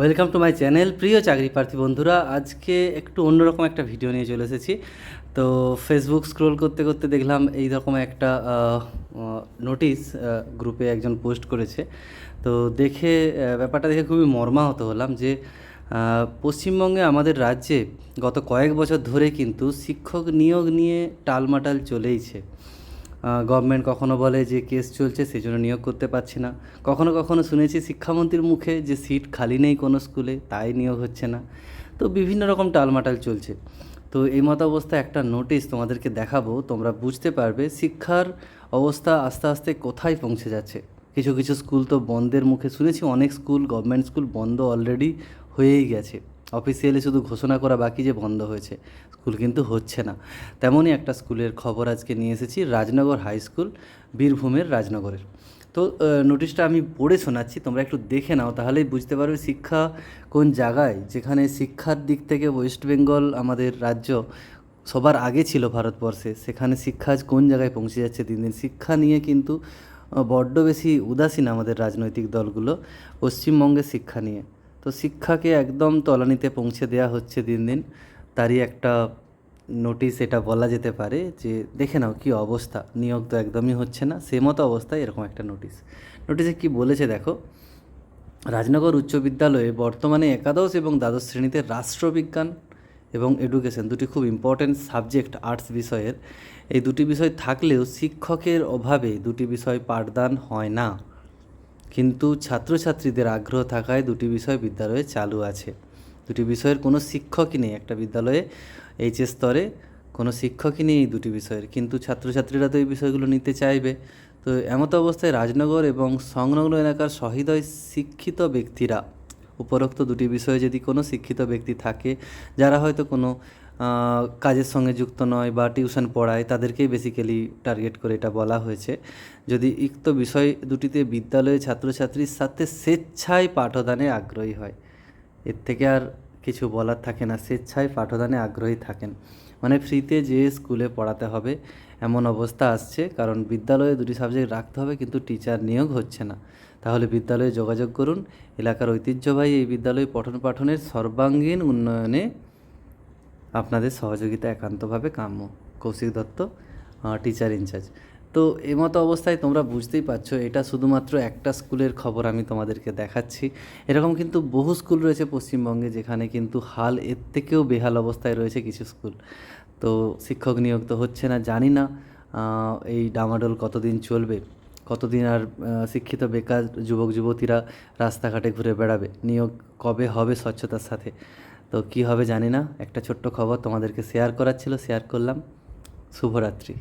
Welcome to my channel প্রিয় চাকরি প্রার্থী বন্ধুরা। আজকে একটু অন্যরকম একটা ভিডিও নিয়ে চলে এসেছি। তো ফেসবুক স্ক্রোল করতে করতে দেখলাম এই রকম একটা নোটিশ গ্রুপে একজন পোস্ট করেছে। তো দেখে ব্যাপারটা দেখে খুবই মর্মাহত হলাম যে পশ্চিমবঙ্গে আমাদের রাজ্যে গত কয়েক বছর ধরে কিন্তু শিক্ষক নিয়োগ নিয়ে টালমাটাল চলেইছে। গভর্নমেন্ট কখনো বলে যে কেস চলছে সেই জন্য নিয়োগ করতে পারছি না। কখনো কখনো শুনেছি শিক্ষামন্ত্রীর মুখে যে সিট খালি নেই কোনো স্কুলে তাই নিয়োগ হচ্ছে না। তো বিভিন্ন রকম টালমাটাল চলছে। তো এই মতো অবস্থায় একটা নোটিশ তোমাদেরকে দেখাবো, তোমরা বুঝতে পারবে শিক্ষার অবস্থা আস্তে আস্তে কোথায় পৌঁছে যাচ্ছে। কিছু কিছু স্কুল তো বন্ধের মুখে, শুনেছি অনেক স্কুল গভর্নমেন্ট স্কুল বন্ধ অলরেডি হয়েই গেছে। অফিসিয়ালি শুধু ঘোষণা করা বাকি যে বন্ধ হয়েছে, স্কুল কিন্তু হচ্ছে না। তেমনই একটা স্কুলের খবর আজকে নিয়ে এসেছি, রাজনগর হাই স্কুল, বীরভূমের রাজনগরের। তো নোটিশটা আমি পড়ে শোনাচ্ছি, তোমরা একটু দেখে নাও, তাহলেই বুঝতে পারবে শিক্ষা কোন জায়গায়। যেখানে শিক্ষার দিক থেকে ওয়েস্ট বেঙ্গল আমাদের রাজ্য সবার আগে ছিল ভারতবর্ষে, সেখানে শিক্ষা আজ কোন জায়গায় পৌঁছে যাচ্ছে দিন দিন? শিক্ষা নিয়ে কিন্তু বড্ড বেশি উদাসীন আমাদের রাজনৈতিক দলগুলো, পশ্চিমবঙ্গের শিক্ষা নিয়ে। তো শিক্ষাকে একদম তলানিতে পৌঁছে দেওয়া হচ্ছে দিন দিন। তারই একটা নোটিশ এটা বলা যেতে পারে যে, দেখে নাও কী অবস্থা। নিয়োগ তো একদমই হচ্ছে না সে মতো অবস্থায় এরকম একটা নোটিশ নোটিশে কি বলেছে দেখো, রাজনগর উচ্চ বিদ্যালয়ে বর্তমানে একাদশ এবং দ্বাদশ শ্রেণীতে রাষ্ট্রবিজ্ঞান এবং এডুকেশন দুটি খুব ইম্পর্ট্যান্ট সাবজেক্ট আর্টস বিষয়ের। এই দুটি বিষয় থাকলেও শিক্ষকের অভাবে দুটি বিষয় পাঠদান হয় না। কিন্তু ছাত্রছাত্রীদের আগ্রহ থাকায় দুটি বিষয় বিদ্যালয়ে চালু আছে। দুটি বিষয়ের কোনো শিক্ষকই নেই। একটা বিদ্যালয়ে এইচএস স্তরে কোনো শিক্ষকই নেই এই দুটি বিষয়ের। কিন্তু ছাত্রছাত্রীরা তো এই বিষয়গুলো নিতে চাইবে। তো এমতো অবস্থায় রাজনগর এবং সংলগ্ন এলাকার সহৃদয় শিক্ষিত ব্যক্তিরা উপরোক্ত দুটি বিষয়ে যদি কোনো শিক্ষিত ব্যক্তি থাকে, যারা হয়তো কোনো কাজের সঙ্গে যুক্ত নয় বা টিউশন পড়ায়, তাদেরকেই বেসিক্যালি টার্গেট করে এটা বলা হয়েছে। যদি উক্ত বিষয় দুটিতে বিদ্যালয়ে ছাত্রছাত্রীর সাথে স্বেচ্ছায় পাঠদানে আগ্রহী হয়, এর থেকে আর কিছু বলার থাকে না। স্বেচ্ছায় পাঠদানে আগ্রহী থাকেন। মানে ফ্রিতে যে স্কুলে পড়াতে হবে, এমন অবস্থা আসছে। কারণ বিদ্যালয়ে দুটি সাবজেক্ট রাখতে হবে, কিন্তু টিচার নিয়োগ হচ্ছে না। তাহলে বিদ্যালয়ে যোগাযোগ করুন। এলাকার ঐতিহ্যবাহী এই বিদ্যালয়ে পঠন পাঠনের সর্বাঙ্গীন উন্নয়নে আপনাদের সহযোগিতা একান্তভাবে কাম্য। কৌশিক দত্ত টিচার ইনচার্জ তো এমতো অবস্থায় তোমরা বুঝতেই পারছ, এটা শুধুমাত্র একটা স্কুলের খবর আমি তোমাদেরকে দেখাচ্ছি। এরকম কিন্তু বহু স্কুল রয়েছে পশ্চিমবঙ্গে যেখানে কিন্তু হাল এর থেকেও বেহাল অবস্থায় রয়েছে কিছু স্কুল। তো শিক্ষক নিয়োগ তো হচ্ছে না, জানি না এই ডামাডোল কতদিন চলবে, কতদিন আর শিক্ষিত বেকার যুবক যুবতীরা রাস্তাঘাটে ঘুরে বেড়াবে, নিয়োগ কবে হবে স্বচ্ছতার সাথে? তো কি হবে জানি না, একটা ছোট্ট খবর তোমাদেরকে শেয়ার করার ছিল শেয়ার করলাম। শুভরাত্রি।